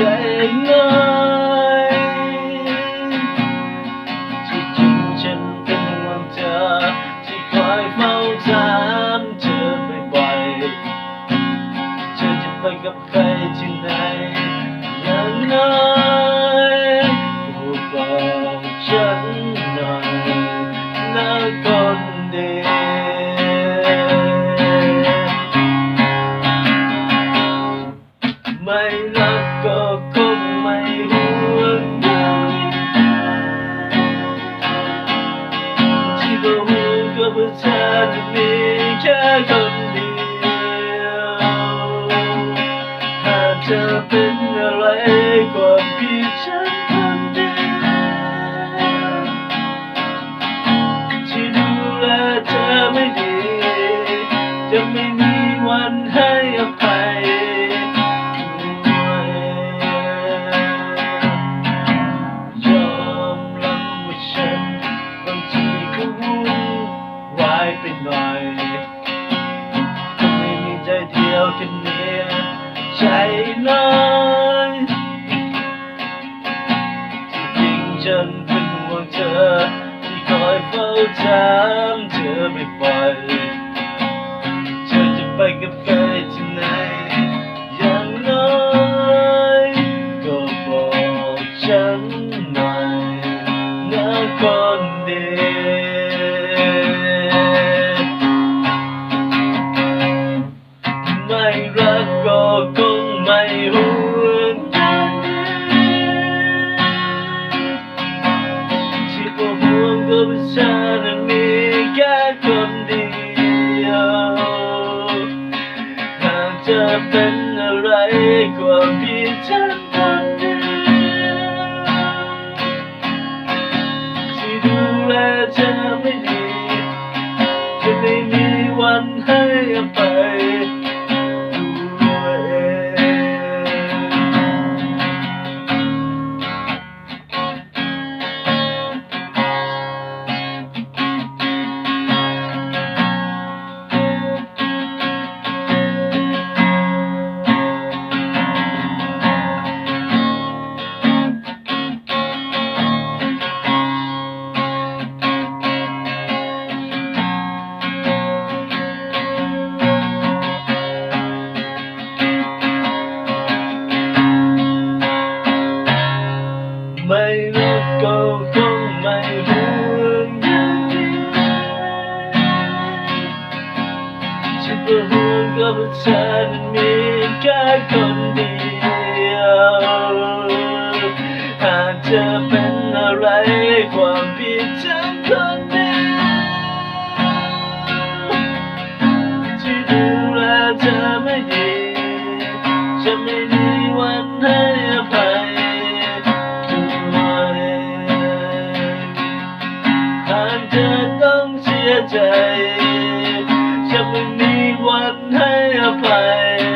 จง่ายที่จริงฉันเป็นห่วงเธอ ที่คอยเฝ้าถามเธอบ่อยๆเธอจะไปกับใครที่ไหนอย่างน้อ ว่าเธอจะมีแค่คนเดียวหากเธอเป็นอะไรก็ ใจน้อยจริงๆฉันเป็นห่วงเธอ ที่คอยเฝ้าถามเธอไม่ปล่อยเธอจะไปกับใครที่ไหนอย่างน้อยก็บอกฉันหน่อยนะคนเดี ก็คงไม่ห่วงใยที่พอห่วงก็เป็นฉันนั้นมีแค่คนเดียวหากจะเป็นอะไรความผิดฉันคนเดียวที่ดูแลเธอไม่ดีจะไม่มีวันให้อภัย ฉันก็ห่วงกับว่าเธอนั้นมีแค่คนเดียว หากเธอเป็นอะไรความผิดฉันคนเดียวที่ดูแลเธอไม่ดีจะไม่มีวันให้อภัยด้วยหากเธอต้องเสียใจ จะไม่มีวันให้อภัย